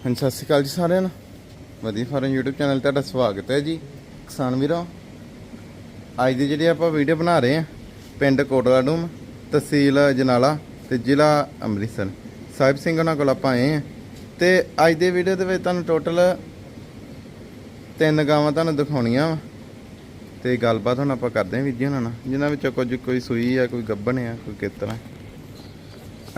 ਹਾਂਜੀ, ਸਤਿ ਸ਼੍ਰੀ ਅਕਾਲ ਜੀ ਸਾਰਿਆਂ ਨੂੰ। ਵਧੀਆ ਫਾਰਮ YouTube ਚੈਨਲ 'ਤੇ ਤੁਹਾਡਾ ਸਵਾਗਤ ਹੈ ਜੀ। ਕਿਸਾਨ ਵੀਰੋ, ਅੱਜ ਦੀ ਜਿਹੜੀ ਆਪਾਂ ਵੀਡੀਓ ਬਣਾ ਰਹੇ ਹਾਂ, ਪਿੰਡ ਕੋਟਲਾਡੂਮ ਤਹਿਸੀਲ ਜਨਾਲਾ ਤੇ ਜ਼ਿਲ੍ਹਾ ਅੰਮ੍ਰਿਤਸਰ। ਸਾਹਿਬ ਸਿੰਘ ਉਹਨਾਂ ਕੋਲ ਆਪਾਂ ਆਏ ਹਾਂ ਤੇ ਅੱਜ ਦੇ ਵੀਡੀਓ ਦੇ ਵਿੱਚ ਤੁਹਾਨੂੰ ਟੋਟਲ ਤਿੰਨ ਗਾਵਾਂ ਤੁਹਾਨੂੰ ਦਿਖਾਉਣੀਆਂ ਵਾ। ਤੇ ਗੱਲਬਾਤ ਹੁਣ ਆਪਾਂ ਕਰਦੇ ਹਾਂ ਵੀਰ ਜੀ ਉਹਨਾਂ ਨਾਲ, ਜਿਨ੍ਹਾਂ ਵਿੱਚੋਂ ਕੁਝ ਕੋਈ ਸੂਈ ਆ, ਕੋਈ ਗੱਭਣ ਆ, ਕੋਈ ਕਿਤਨਾ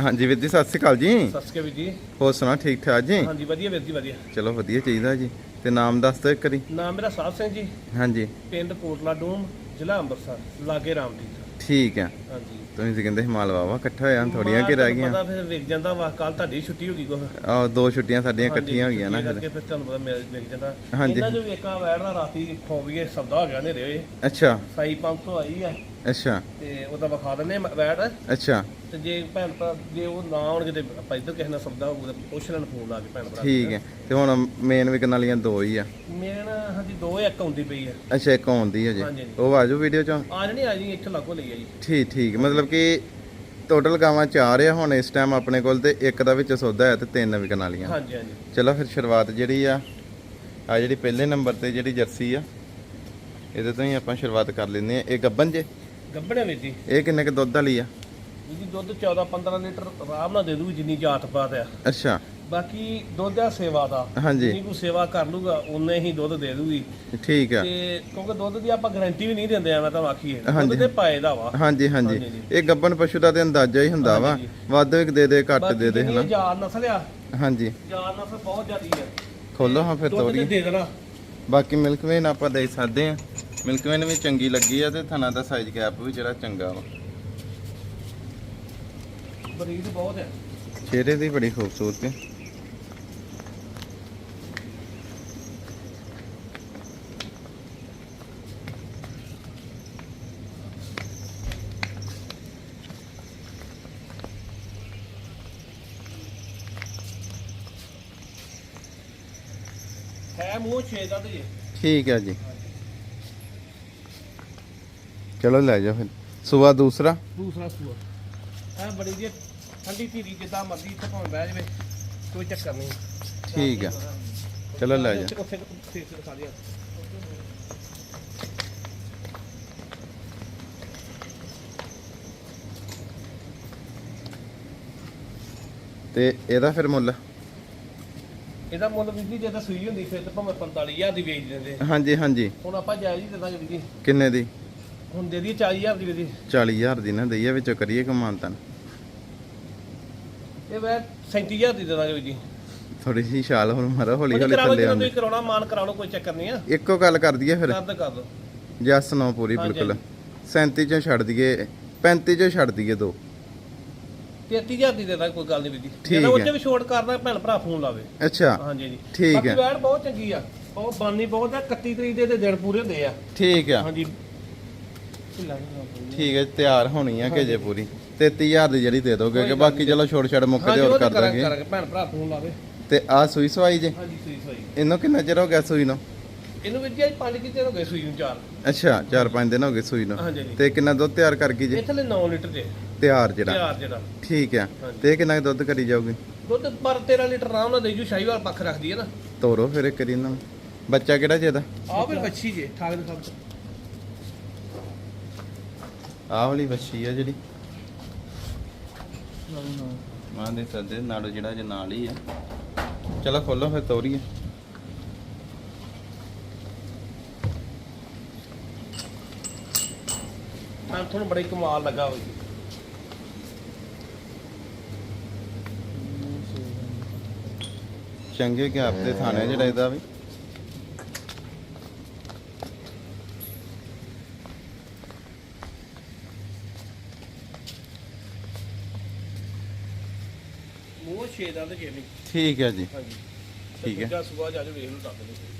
ਹਾਂਜੀ ਵੀਰ ਜੀ ਸਤਿ ਸ਼੍ਰੀ ਅਕਾਲ ਜੀ। ਸਤਿ ਸ਼੍ਰੀ ਅਕਾਲ ਵੀਰ ਜੀ। ਹੋਰ ਸੁਣਾ ਠੀਕ ਠਾਕ ਜੀ? ਹਾਂਜੀ ਵਧੀਆ ਵੀਰ ਜੀ ਵਧੀਆ। ਚਲੋ ਵਧੀਆ ਚਾਹੀਦਾ ਜੀ। ਤੇ ਨਾਮ ਦੱਸ ਦਿਓ ਇੱਕ ਵਾਰੀ। ਨਾਮ ਮੇਰਾ ਸਾਹਿਬ ਸਿੰਘ ਜੀ। ਹਾਂਜੀ। ਪਿੰਡ ਕੋਟਲਾ ਡੂਮ ਜ਼ਿਲ੍ਹਾ ਅੰਮ੍ਰਿਤਸਰ ਲਾਗੇ ਰਾਮਦੀਪ ਠੀਕ ਆ। ਹਾਂਜੀ। ਤੁਸੀਂ ਤਾਂ ਕਹਿੰਦੇ ਹਿਮਾਲ ਵਾਵਾ ਇਕੱਠਾ ਹੋਇਆ ਥੋੜੀਆਂ ਕਿ ਰਹਿ ਗਈਆਂ। ਪਤਾ ਫਿਰ ਵਿਕ ਜਾਂਦਾ ਵਾ ਕੱਲ ਤੁਹਾਡੀ ਛੁੱਟੀ ਹੋ ਗਈ ਕੋ ਆਹ ਦੋ ਛੁੱਟੀਆਂ ਸਾਡੀਆਂ ਇਕੱਠੀਆਂ ਹੋ ਗਈਆਂ ਨਾ ਫਿਰ। ਫਿਰ ਤੁਹਾਨੂੰ ਪਤਾ ਮਿਲ ਵਿਕ ਜਾਂਦਾ। ਇਹਨਾਂ ਜੋ ਵੇਖਾ ਵੈੜਨਾ ਰਾਤੀ ਖੋਵੀਏ ਸੌਦਾ ਹੋ ਗਿਆ ਨੇ ਰੇ ਅੱਛਾ। ਸਾਈ ਪੰਪ ਤੋਂ ਆਈ ਆ। ਅੱਛਾ। ਤੇ ਉਹਦਾ ਵਿਖਾ ਦਿੰਦੇ ਵੈੜ ਅੱਛਾ। ਤੇ ਜੇ ਭੈਣ ਭਰਾ ਜੇ ਉਹ ਨਾ ਆਉਣਗੇ ਤੇ ਆਪਾਂ ਇੱਧਰ ਕਿਸੇ ਨਾਲ ਸੌਦਾ ਹੋਊਗਾ ਤਾਂ ਪੁੱਛ ਲੈਣ ਫੋਨ ਲਾ ਕੇ ਭੈਣ ਭਰਾ ਠੀਕ ਹੈ। ਤੇ ਹੁਣ ਮੇਨ ਵਿਕਣ ਵਾਲੀਆਂ ਦੋ ਹੀ ਆ। ਮੇਰੇ ਨਾਲ ਹਾਂਜੀ ਦੋ ਇੱਕ ਆਉਂਦੀ ਪਈ ਆ। ਅੱਛਾ ਇੱਕ ਆਉਂਦੀ ਹੈ ਜੀ ਹਾਂਜੀ। ਉਹ ਆਜੋ ਵੀਡੀਓ ਚੋਂ? ਆ ਜਣੀ ਆ ਜੀ ਇੱਥੇ ਲਾਗੋ ਲਈ ਆ ਜੀ। ਠੀਕ ਠੀਕ। ਮਤਲਬ ਕਿ ਟੋਟਲ ਗਾਵਾਂ ਚਾਰ ਆ ਹੁਣ ਇਸ ਟਾਈਮ ਆਪਣੇ ਕੋਲ ਤੇ ਇੱਕ ਦਾ ਵਿੱਚ ਸੌਦਾ ਹੈ ਤੇ ਤਿੰਨ ਵਿਕਣ ਵਾਲੀਆਂ। ਹਾਂਜੀ ਹਾਂਜੀ। ਚਲੋ ਫਿਰ ਸ਼ੁਰੂਆਤ ਜਿਹੜੀ ਆ ਆ ਜਿਹੜੀ ਪਹਿਲੇ ਨੰਬਰ ਤੇ ਜਿਹੜੀ ਜਰਸੀ ਆ ਇਹਦੇ ਤੋਂ ਹੀ ਆਪਾਂ ਸ਼ੁਰੂਆਤ ਕਰ ਲੈਂਦੇ ਆ ਇਹ ਗੱਬਨ ਜੇ? ਗੱਬੜੇ ਵਿੱਚ ਜੀ। ਇਹ ਕਿੰਨੇ ਕ ਦੁੱਧ ਵਾਲੀ ਆ? ਜੀ ਦੁੱਧ 14 15 ਲੀਟਰ ਆਰਾਮ ਨਾਲ ਦੇ ਦੂ ਜਿੰਨੀ ਜਾਤ ਪਾਤ ਆ। ਅੱਛਾ। ਬਾਕੀ ਦੁੱਧ ਆ ਸੇਵਾ ਦਾ। ਹਾਂਜੀ। ਜਿੰਨੀ ਕੋ ਸੇਵਾ ਕਰ ਲੂਗਾ ਉਨੇ ਹੀ ਦੁੱਧ ਦੇ ਦੂਗੀ ਠੀਕ ਆ। ਤੇ ਕਿਉਂਕਿ ਦੁੱਧ ਦੀ ਆਪਾਂ ਗਾਰੰਟੀ ਵੀ ਨਹੀਂ ਦਿੰਦੇ ਆ ਮੈਂ ਤਾਂ ਆਖੀਏ। ਹਾਂਜੀ। ਦੁੱਧ ਤੇ ਪਾਏ ਦਾ ਵਾ। ਹਾਂਜੀ ਹਾਂਜੀ। ਹਾਂਜੀ, ਜੀ। ਇਹ ਗੱਬਨ ਪਸ਼ੂ ਦਾ ਤੇ ਅੰਦਾਜ਼ਾ ਹੀ ਹੁੰਦਾ ਵਾ। ਹਾਂਜੀ, ਵੱਧ ਇੱਕ ਦੇ ਦੇ ਘੱਟ ਦੇ ਦੇ ਹਨਾ? ਜਾਨ ਨਸਲ ਆ ਹਾਂਜੀ। ਜਾਨ ਨਸਲ ਬਹੁਤ ਜ਼ਿਆਦੀ ਆ। ਖੋਲੋ ਹਾਂ ਫਿਰ ਦੁੱਧ ਤੇ ਦੇ ਦੇਣਾ। ਬਾਕੀ ਮਿਲਕ ਵੇਨ ਆਪਾਂ ਦੇ ਸਕਦੇ ਆ ਮਿਲਕ ਵੇਨ ਵੀ ਚੰਗੀ ਲੱਗੀ ਆ ਤੇ ਥਣਾ ਦਾ ਸਾਈਜ਼ ਗੈਪ ਵੀ ਜਿਹੜਾ ਚੰਗਾ ਵਾ। ਬਰੀਡ ਬਹੁਤ ਆ। ਚਿਹਰੇ ਦੀ ਬੜੀ ਖੂਬਸੂਰਤ। ਹੈ ਹੈ ਮੂੰਹ ਛੇ ਦਾ ਤੇ ਠੀਕ ਹੈ ਜੀ। ਚਲੋ ਲੈ ਜਾਓ ਫਿਰ। ਸੁਬਾ ਦੂਸਰਾ? ਦੂਸਰਾ ਸੂਆ। ਇਹ ਬੜੀ ਜੀ ਠੰਡੀ ਧੀਰੀ ਜਿੱਦਾਂ ਮਰਜ਼ੀ ਇੱਥੇ ਭਾਵੇਂ ਬਹਿ ਜਾਵੇ ਕੋਈ ਚੱਕਰ ਨਹੀਂ। ਠੀਕ ਆ। ਚਲੋ ਲੈ ਜਾ। ਉੱਥੇ ਉੱਥੇ ਦਿਖਾ ਦਿਆ ਤੇ ਇਹਦਾ ਫਿਰ ਮੁੱਲ? ਇਹਦਾ ਮੁੱਲ ਵੀ ਜੀ ਜੇ ਤਾਂ ਸੂਈ ਹੁੰਦੀ ਫਿਰ ਤਾਂ ਭਾਵੇਂ 45000 ਦੀ ਵੇਚ ਦਿੰਦੇ। ਹਾਂਜੀ ਹਾਂਜੀ। ਹੁਣ ਆਪਾਂ ਜਾਇਜ਼ ਹੀ ਦੇ ਦਾਂਗੇ ਵੀਰ ਜੀ ਕਿੰਨੇ ਦੀ? ਹੁਣ ਦੇ ਦਈਏ 40000 ਦੀ ਜੀ 40000 ਦੀ ਨਾ ਦਈਏ ਵਿੱਚੋਂ ਕਰੀਏ ਕਮਾਨਤਨ ਇਹ ਵੈ 37000 ਦੀ ਦੇ ਦਾਂਗੇ ਜੀ। ਥੋੜੀ ਜਿਹੀ ਛਾਲ ਹੁਣ ਮਾਰੋ ਹੌਲੀ ਹੌਲੀ ਥੱਲੇ ਆਉਂਦੇ। ਤੁਸੀਂ ਕਰਾਉਣਾ ਮਾਨ ਕਰਾ ਲਓ ਕੋਈ ਚੱਕਰ ਨਹੀਂ ਆ। ਇੱਕੋ ਗੱਲ ਕਰ ਦਈਏ ਫਿਰ। ਕਰ ਦੋ ਕਰ ਦੋ ਜਸ ਨੋ ਪੂਰੀ ਬਿਲਕੁਲ। 37 ਚੋਂ ਛੱਡ ਦਈਏ 35 ਚੋਂ ਛੱਡ ਦਈਏ ਦੋ। 33000 ਦੀ ਦੇ ਦਾਂਗੇ ਕੋਈ ਗੱਲ ਨਹੀਂ ਵੀਰ ਜੀ। ਜੇ ਹੈ। ਉੱਤੇ ਵੀ ਛੋਟ ਕਰਦਾ ਭੈਣ ਭਰਾ ਫੋਨ ਲਾਵੇ। ਅੱਛਾ। ਹਾਂਜੀ ਜੀ ਠੀਕ ਬਾਕੀ ਹੈ। ਵੈੜ ਬਹੁਤ ਚੰਗੀ ਆ। ਬਹੁਤ ਬਾਨੀ ਬਹੁਤ ਆ। 31 ਤਰੀਕ ਦੇ ਦਿਨ ਪੂਰੇ ਹੁੰਦੇ ਆ। ਠੀਕ ਆ। ਹਾਂਜੀ। ਠੀਕ ਹੈ ਤਿਆਰ ਹੋਣੀ ਆ ਕਿ ਜੇ ਪੂਰੀ 33000 ਦੀ ਜਿਹੜੀ ਦੇ ਦੋਗੇ ਕਿ ਬਾਕੀ ਚਲੋ ਛੋੜ ਛੜ ਮੁੱਕ ਹਾਂਜੀ ਜੇ ਹੋਰ ਕਰ ਦਾਂਗੇ। ਕਰਾਂਗੇ। ਭੈਣ ਭਰਾ ਫੋਨ ਲਾਵੇ ਤੇ ਆ ਸੂਈ ਸਵਾਈ ਜੇ? ਹਾਂਜੀ ਸੂਈ ਸੂਈ ਇਹਨੂੰ ਕਿੰਨਾ ਚਿਰ ਹੋ ਗਿਆ ਸੂਈ ਨੂੰ? ਇਹਨੂੰ ਵੀ ਜੀ ਪੰਜ ਕਿਤੇ ਹੋ ਗਏ ਸੂਈ ਨੂੰ ਚਾਰ। ਅੱਛਾ 4-5 ਦਿਨ ਹੋ ਗਏ ਸੂਈ ਨੂੰ। ਹਾਂਜੀ ਤੇ ਕਿੰਨਾ ਦੁੱਧ ਤਿਆਰ ਕਰ ਗਈ ਜੇ? ਇਹ ਥੱਲੇ 9 ਲੀਟਰ ਜੇ। ਤਿਆਰ ਜਿਹੜਾ। ਤਿਆਰ ਜਿਹੜਾ। ਠੀਕ ਆ। ਤੇ ਕਿੰਨਾ ਕੁ ਦੁੱਧ ਕਰੀ ਜਾਊਗੀ? ਦੁੱਧ ਪਰ 13 ਲੀਟਰ ਆਰਾਮ ਨਾਲ ਦੇ ਜੂ ਸ਼ਾਹੀਵਾਲ ਪੱਖ ਰੱਖਦੀ ਹੈ ਨਾ। ਤੋਰੋ ਫਿਰ ਇੱਕ ਕਰੀ ਇਹਨਾਂ ਨੂੰ। ਬੱਚਾ ਕਿਹੜਾ ਜੇ ਦਾ ਆਹ ਵੀ ਬੱਚੀ ਜੇ ਠਾਕ ਦੇ ਸਭ ਆਹ ਵਾਲੀ ਬੱਚੀ ਆ ਜਿਹੜੀ। ਮਾਂ ਦੇ ਸੱਦੇ ਨਾੜੋ ਜਿਹੜਾ ਜੇ ਨਾਲ ਹੀ ਆ। ਚਲੋ ਖੋਲੋ ਫਿਰ ਤੋਰੀਏ। ਮੈਂ ਤੁਹਾਨੂੰ ਬੜੀ ਕਮਾਲ ਲੱਗਾ ਹੋਈ ਚੰਗੇ ਕਿ ਆਪਦੇ ਥਾਣੇ ਜਿਹੜਾ ਇਹਦਾ ਵੀ। ਮੂੰਹ ਛੇ ਦਾ ਤੇ ਜੇਮੀ ਠੀਕ ਹੈ ਜੀ। ਹਾਂਜੀ। ਠੀਕ ਹੈ। ਦੂਜਾ ਸੂਆ ਜਾ ਕੇ ਵੇਖ ਲਓ ਦੱਸ ਦਿਓ।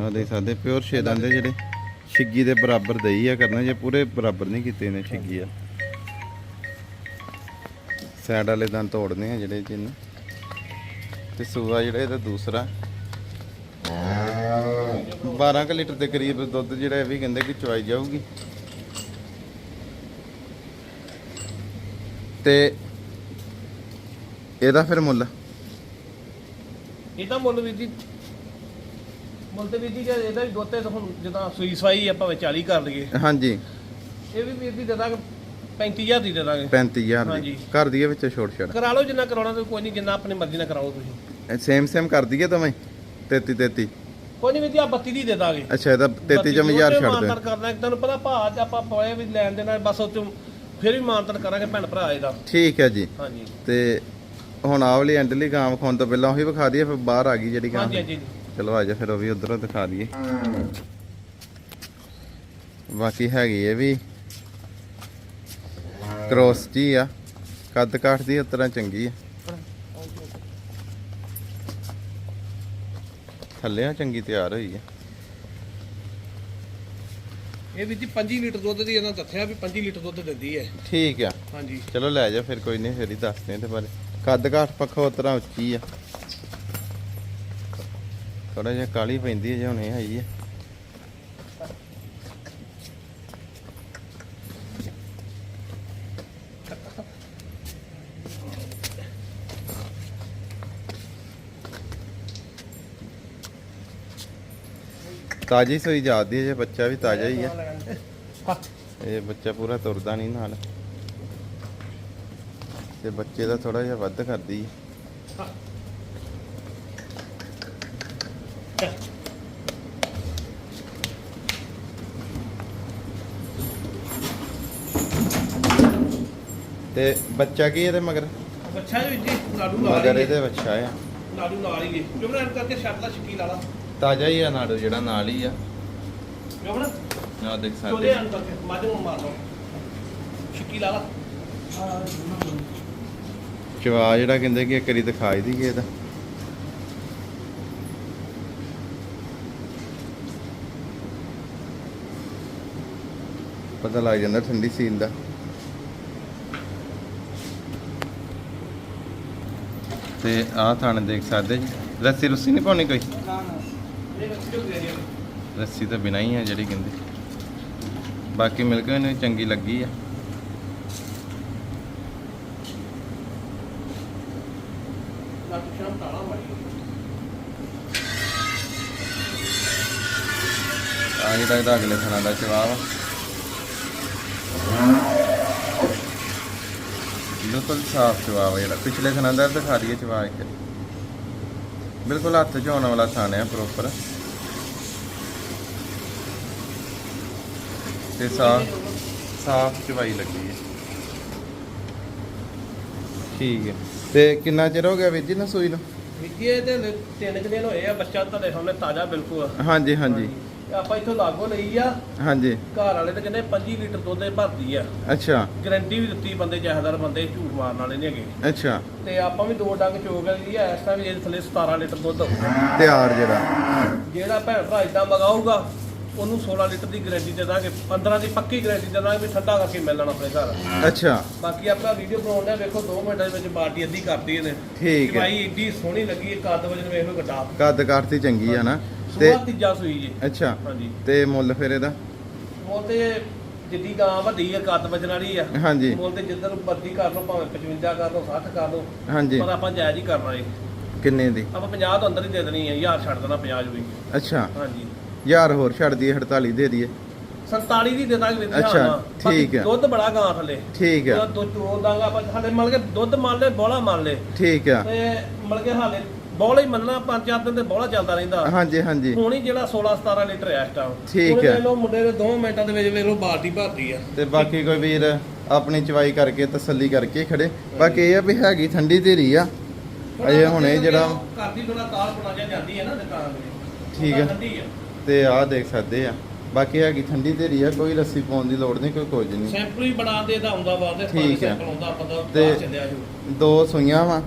ਆ ਦੇਖ ਸਕਦੇ ਪਿਓਰ ਛੇਦਾਂ ਦੇ ਜਿਹੜੇ ਛਿੱਗੀ ਦੇ ਬਰਾਬਰ ਦਈ ਆ ਕਰਨਾ ਜੇ ਪੂਰੇ ਬਰਾਬਰ ਨਹੀਂ ਕੀਤੇ ਨੇ ਛਿੱਗੀ ਆ। ਸਾਈਡ ਵਾਲੇ ਦੰਦ ਤੋੜਨੇ ਆ ਜਿਹੜੇ ਜਿੰਨ ਤੇ ਸੂਆ ਜਿਹੜਾ ਇਹਦਾ ਦੂਸਰਾ। 12 ਕ ਲੀਟਰ ਦੇ ਕਰੀਬ ਦੁੱਧ ਜਿਹੜਾ ਇਹ ਵੀ ਕਹਿੰਦੇ ਕਿ ਚੁਆਈ ਜਾਊਗੀ। ਤੇ ਇਹਦਾ ਫਿਰ ਮੁੱਲ? ਇਹਦਾ ਮੁੱਲ ਵੀਰ ਜੀ ਮੁੱਲ ਤੇ ਵੀਰ ਜੀ ਜੇ ਇਹਦਾ ਵੀ ਦੋਤੇ ਤਾਂ ਹੁਣ ਜਿੱਦਾਂ ਸੂਈ ਸਵਾਈ ਆਪਾਂ ਵਿੱਚ 40 ਕਰ ਲਈਏ। ਹਾਂਜੀ। ਇਹ ਵੀ ਵੀਰ ਜੀ ਦੇ ਦਾਂਗੇ 35000 ਦੀ ਦੇ ਦਾਂਗੇ। 35000 ਦੀ। ਹਾਂਜੀ। ਕਰ ਦਈਏ ਵਿੱਚ ਛੋੜ ਛੜ ਕਰਾ ਲਓ ਜਿੰਨਾ ਕਰਾਉਣਾ ਤੇ ਕੋਈ ਨਹੀਂ ਜਿੰਨਾ ਆਪਣੀ ਮਰਜ਼ੀ ਨਾਲ ਕਰਾਓ ਤੁਸੀਂ। ਸੇਮ ਸੇਮ ਕਰ ਦਈਏ ਤਵੇਂ 33 33 ਕੋਈ ਨਹੀਂ ਵੀਰ ਜੀ ਆ 32 ਦੀ ਦੇ ਦਾਂਗੇ। ਅੱਛਾ ਇਹਦਾ 33 ਜਮ ਹਜ਼ਾਰ ਛੱਡ ਦੇ। ਮਾਨਤਨ ਕਰਨਾ ਤੈਨੂੰ ਪਤਾ ਭਾਅ ਚ ਆਪਾਂ ਪੋਏ ਵੀ ਲੈਣ ਦੇ ਨਾਲ ਬਸ ਉਹ ਚੋਂ ਫਿਰ ਵੀ ਮਾਨਤਨ ਕਰਾਂਗੇ ਭੈਣ ਭਰਾ ਇਹਦਾ। ਠੀਕ ਹੈ ਜੀ। ਹਾਂਜੀ। ਤੇ ਹੁਣ ਆਹ ਵਾਲੀ ਐਂਡਲੀ ਗਾਂ ਵਿਖਾਉਣ ਤੋਂ ਪਹਿਲਾਂ ਉਹੀ ਵਿਖਾ ਦਈਏ ਫਿਰ ਬਾਹਰ ਆ ਗਈ ਜਿਹੜੀ ਗਾਂ। ਹਾਂਜੀ ਹਾਂਜੀ ਚਲੋ ਆ ਜਾ ਫਿਰ ਉਹ ਵੀ ਉਧਰੋਂ ਦਿਖਾ ਦਈਏ। ਬਾਕੀ ਹੈਗੀ ਇਹ ਵੀ। ਕ੍ਰੋਸ ਜੀ ਆ। ਕੱਦ ਕਾਠ ਦੀ ਉਸ ਤਰ੍ਹਾਂ ਚੰਗੀ ਆ। ਥੱਲੇ ਆ ਚੰਗੀ ਤਿਆਰ ਹੋਈ ਆ। ਇਹ ਵੀਰ ਜੀ 25 ਲੀਟਰ ਦੁੱਧ ਦੀ ਇਹਨਾਂ ਦੱਸਿਆ ਵੀ 25 ਲੀਟਰ ਦੁੱਧ ਦਿੰਦੀ ਹੈ। ਠੀਕ ਆ। ਹਾਂਜੀ। ਚਲੋ ਲੈ ਜਾ ਫਿਰ ਕੋਈ ਨਹੀਂ ਫਿਰ ਹੀ ਦੱਸਦੇ ਆ ਤੇ ਬਾਰੇ। ਕੱਦ ਕਾਠ ਪੱਖੋਂ ਉਸ ਤਰ੍ਹਾਂ ਉੱਚੀ ਆ। ਥੋੜਾ ਜਿਹਾ ਕਾਲੀ ਪੈਂਦੀ ਹੈ ਜੇ ਹੁਣੇ ਆਈ ਆ। ਤਾਜੀ ਸੋਈ ਜਾਂਦੀ ਹੈ ਜੇ ਬੱਚਾ ਵੀ ਤਾਜ਼ਾ ਹੀ ਆ ਇਹ ਬੱਚਾ ਪੂਰਾ ਤੁਰਦਾ ਨਹੀਂ ਨਾਲ। ਤੇ ਬੱਚੇ ਦਾ ਥੋੜਾ ਜਿਹਾ ਵੱਧ ਕਰਦੀ ਹੈ। ਤੇ ਬੱਚਾ ਕੀ ਇਹਦੇ ਮਗਰ? ਅੱਛਾ ਜੀ ਜੀ ਲਾਡੂ ਨਾਲ ਮਗਰ ਹੀ ਇਹਦੇ ਬੱਚਾ ਆ। ਹੈ। ਲਾਡੂ ਨਾਲ ਹੀ ਕਿਉਂ ਐਂ ਕਰਕੇ ਛੱਡ ਦਾ ਸ਼ਕੀਲ ਵਾਲਾ। ਤਾਜ਼ਾ ਹੀ ਆ ਨਾੜੂ ਜਿਹੜਾ ਨਾਲ ਹੀ ਆ। ਨਾ ਆ ਦੇਖ ਸਕਦੇ ਆਂ ਨੂੰ ਮਾਰ ਲਓ। ਵਾਲਾ ਚਵਾ ਜਿਹੜਾ ਕਹਿੰਦੇ ਕਿ ਇੱਕ ਵਾਰੀ ਦਿਖਾਈ ਦੀਏ ਇਹਦਾ ਪਤਾ ਲੱਗ ਜਾਂਦਾ ਠੰਡੀ ਸੀਲ ਦਾ। ਤੇ ਆਹ ਥਾਣੇ ਦੇਖ ਸਕਦੇ ਜੀ। ਰੱਸੀ ਰੁੱਸੀ ਨਹੀਂ ਪਾਉਣੀ ਕੋਈ? ਨਾ ਨਾ। ਲੱਸੀ ਤਾਂ ਬਿਨਾ ਹੀ ਆ ਜਿਹੜੀ ਕਹਿੰਦੇ। ਬਾਕੀ ਮਿਲ ਕੇ ਇਹਨੂੰ ਚੰਗੀ ਲੱਗੀ ਆ। ਆ ਜਿਹੜਾ ਇਹਦਾ ਅਗਲੇ ਥਣਾ ਦਾ ਜਵਾਬ ਆ। ਬਿਲਕੁਲ ਸਾਫ਼ ਜਵਾਬ ਜਿਹੜਾ। ਪਿਛਲੇ ਥਣਾ ਦਾ ਦਿਖਾ ਦਈਏ ਜਵਾਬ ਇੱਕ। ਬਿਲਕੁਲ ਹੱਥ 'ਚ ਆਉਣ ਵਾਲਾ ਥਾਣ ਆ ਪ੍ਰੋਪਰ ਤੇ ਸਾਫ਼ ਸਾਫ਼ ਚਵਾਈ ਲੱਗੀ ਹੈ। ਠੀਕ ਹੈ। ਤੇ ਕਿੰਨਾ ਚਿਰ ਹੋ ਗਿਆ ਵੀਰ ਜੀ ਨਾ? ਸੂਈ ਨੂੰ ਵਿੱਜੇ ਤੇ ਤਿੰਨ ਕੁ ਦਿਨ ਹੋਏ ਆ ਬੱਚਾ ਤੁਹਾਡੇ ਸਾਹਮਣੇ ਤਾਜ਼ਾ ਬਿਲਕੁਲ ਹਾਂਜੀ ਹਾਂਜੀ। ਆਪਾਂ ਇੱਥੋਂ ਲਾਗੋ ਲਈ ਆ। ਹਾਂਜੀ। ਘਰ ਵਾਲੇ ਤੇ ਕਹਿੰਦੇ 25 ਲੀਟਰ ਦੁੱਧ ਇਹ ਭਰਦੀ ਆ। ਅੱਛਾ। ਗਰੰਟੀ ਵੀ ਦਿੱਤੀ ਬੰਦੇ ਜਹਦਾਰ ਬੰਦੇ ਝੂਠ ਮਾਰਨ ਵਾਲੇ ਨਹੀਂ ਹੈਗੇ। ਅੱਛਾ। ਤੇ ਆਪਾਂ ਵੀ ਦੋ ਡੰਗ ਚੋਗ ਲਈ ਆ ਇਸ ਟਾਈਮ ਇਹਦੇ ਥੱਲੇ 17 ਲੀਟਰ ਦੁੱਧ ਤਿਆਰ ਜਿਹੜਾ। ਜਿਹੜਾ ਭੈਣ ਭਰਾ ਇਦਾਂ ਮਗਾਊਗਾ ਉਹਨੂੰ 16 ਲੀਟਰ ਦੀ ਗਾਰੰਟੀ ਦੇ ਦਾਂਗੇ। 15 ਦੀ ਪੱਕੀ ਗਾਰੰਟੀ ਦੇ ਦਾਂਗੇ ਵੀ ਠੰਡਾ ਕਰਕੇ ਮਿਲਣਾ ਆਪਣੇ ਘਰ। ਅੱਛਾ। ਬਾਕੀ ਆਪਣਾ ਵੀਡੀਓ ਬਣਾਉਂਦੇ ਆ ਵੇਖੋ 2 ਮਿੰਟਾਂ ਦੇ ਵਿੱਚ ਬਾਲਟੀ ਅੱਧੀ ਕਰਦੀ ਇਹਨੇ। ਠੀਕ ਹੈ। ਭਾਈ ਏਡੀ ਸੋਹਣੀ ਲੱਗੀ ਹੈ ਕੱਦ ਵਜਨ ਵੇਖ ਲਓ ਗੱਡਾ ਕੱਦ ਦੀ ਚੰਗੀ ਆ ਨਾ। ਤੇ ਤੀਜਾ ਸੂਈ ਜੀ। ਅੱਛਾ ਹਾਂਜੀ। ਤੇ ਮੁੱਲ ਫਿਰ ਇਹਦਾ? ਮੁੱਲ ਤੇ ਜਿੱਦੀ ਗਾਂ ਵੱਡੀ ਆ ਕੱਦ ਵਜਨ ਵਾਲੀ ਆ। ਹਾਂਜੀ। ਮੁੱਲ ਤੇ ਜਿੱਧਰ ਮਰਜ਼ੀ ਕਰ ਲਓ ਭਾਵੇਂ 55 ਕਰ ਲਓ 60 ਕਰ ਲਓ। ਹਾਂਜੀ। ਪਰ ਆਪਾਂ ਜਾਇਜ਼ ਹੀ ਕਰਨਾ ਏ। ਕਿੰਨੇ ਦੀ? ਆਪਾਂ 50 ਤੋਂ ਅੰਦਰ ਹੀ ਦੇ ਦੇਣੀ ਹੈ ਯਾਰ ਛੱਡ ਦੇਣਾ 50 ਵੀ ਅੱਛਾ। ਹਾਂਜੀ। ਯਾਰ ਹੋਰ ਛੱਡ ਦਈਏ 48 ਦੇ ਦਈਏ। 47 ਦੀ ਦੇ ਦਾਂਗੇ ਵੀਰ ਅੱਛਾ, ਠੀਕ ਆ। ਦੁੱਧ ਬੜਾ ਗਾਂ ਥੱਲੇ। ਠੀਕ ਆ। ਜਦੋਂ ਦੁੱਧ ਚੋ ਦਾਂਗਾ ਆਪਾਂ ਹਾਲੇ ਮਲ ਕੇ ਦੁੱਧ ਮੰਨ ਲੈ ਬੋਲਾ ਮੰਨ ਲੈ। ਠੀਕ ਆ। ਤੇ ਮਲ ਕੇ ਹਾਲੇ ਬੋਲਾ ਹੀ ਮੰਨਣਾ ਪੰਜ ਚਾਰ ਦਿਨ ਤੇ ਬੋਲਾ ਚੱਲਦਾ ਰਹਿੰਦਾ। ਹਾਂਜੀ ਹਾਂਜੀ। ਹੁਣ ਹੀ ਜਿਹੜਾ 16 17 ਲੀਟਰ ਹੈ ਇਸ ਟਾਈਮ ਠੀਕ ਹੈ। ਵੇਖ ਲਓ ਮੁੰਡੇ ਦੇ 2 ਮਿੰਟਾਂ ਦੇ ਵਿੱਚ ਵੇਖ ਲਓ ਬਾਲਟੀ ਭਰਦੀ ਆ। ਤੇ ਬਾਕੀ ਕੋਈ ਵੀਰ ਆਪਣੀ ਚਵਾਈ ਕਰਕੇ ਤਸੱਲੀ ਕਰਕੇ ਖੜੇ। ਬਾਕੀ ਇਹ ਆ ਵੀ ਹੈਗੀ ਠੰਡੀ ਧੀਰੀ ਆ। ਅਜੇ ਹੁਣ ਇਹ ਜਿਹੜਾ ਕਰਦੀ ਥੋੜਾ ਤਾਲ ਬਣਾ ਜਾ ਜਾਂਦੀ ਹੈ ਨਾ ਦੁਕਾਨ ਦੇ ਠੀਕ ਹੈ। ਠੰਡੀ ਆ। ਤੇ ਆਹ ਦੇਖ ਸਕਦੇ ਆ। ਬਾਕੀ ਹੈਗੀ ਠੰਡੀ ਧੀਰੀ ਆ ਕੋਈ ਰੱਸੀ ਪਾਉਣ ਦੀ ਲੋੜ ਨਹੀਂ ਕੋਈ ਕੁਝ ਨਹੀਂ। ਸੈਂਪਲ ਹੀ ਬਣਾ ਦੇ ਤਾਂ ਆਉਂਦਾ ਬਾਅਦ ਦੇ ਠੀਕ ਹੈ। ਸੈਂਪਲ ਆਉਂਦਾ ਆਪਾਂ ਦਾ ਤੇ- ਚੱਲਿਆ ਜੂ। ਦੋ ਸੂਈਆਂ ਵਾ।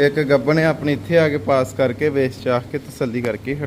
ਇੱਕ ਗੱਬਣ ਨੇ ਆਪਣੀ ਇੱਥੇ ਆ ਕੇ ਪਾਸ ਕਰਕੇ ਵੇਚ ਚਾਹ ਕੇ ਤਸੱਲੀ ਕਰਕੇ ਖੜਾ